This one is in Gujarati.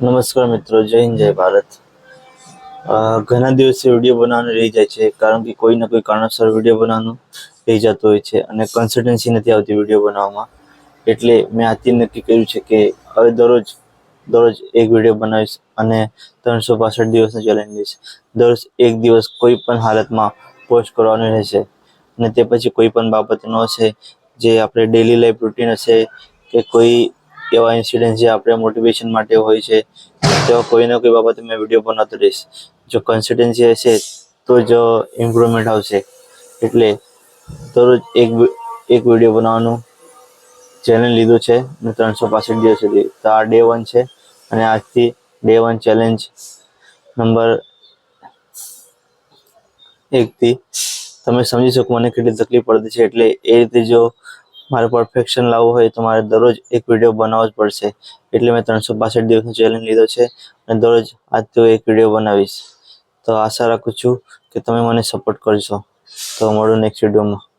નમસ્કાર મિત્રો, જય હિન્દ, જય ભારત. ઘણા દિવસે વીડિયો બનાવવાનું રહી જાય છે, કારણ કે કોઈ ના કોઈ કારણસર વીડિયો બનાવવાનું રહી જતો હોય છે અને કન્સિસ્ટન્સી નથી આવતી વીડિયો બનાવવામાં. એટલે મેં આથી નક્કી કર્યું છે કે હવે દરરોજ દરરોજ એક વીડિયો બનાવીશ અને ત્રણસો પાસઠ દિવસનો ચેલેન્જ લઈશ. દરરોજ એક દિવસ કોઈ પણ હાલતમાં પોસ્ટ કરવાનો રહેશે અને તે પછી કોઈ પણ બાબતનો હશે. જે આપણે ડેલી લાઈફ રૂટીન હશે કે કોઈ એવા ઇન્સિડન્ટ જે આપણે મોટિવેશન માટે હોય છે તેવા કોઈને કોઈ બાબતે મેં વીડિયો બનાવતો રહીશ જો કન્સિસ્ટન્સી હશે, તો જ ઇમ્પ્રુવમેન્ટ આવશે. એટલે દરરોજ એક એક વીડિયો બનાવવાનું. ચેલેન્જ લીધું છે અને ત્રણસો પાસઠ દિવસ સુધી. તો આ ડે વન છે, અને આજથી ડે વન ચેલેન્જ નંબર એકથી તમે સમજી શકો મને કેટલી તકલીફ પડતી છે, એટલે એ રીતે જો મારે પરફેક્શન લાવવું હોય તો મારે દરરોજ એક વીડિયો બનાવવો જ પડશે. એટલે મેં ત્રણસો પાસઠ દિવસનો ચેલેન્જ લીધો છે અને દરરોજ આજથી એક વીડિયો બનાવીશ. તો આશા રાખું છું કે તમે મને સપોર્ટ કરશો. તો મળું નેક્સ્ટ વિડીયોમાં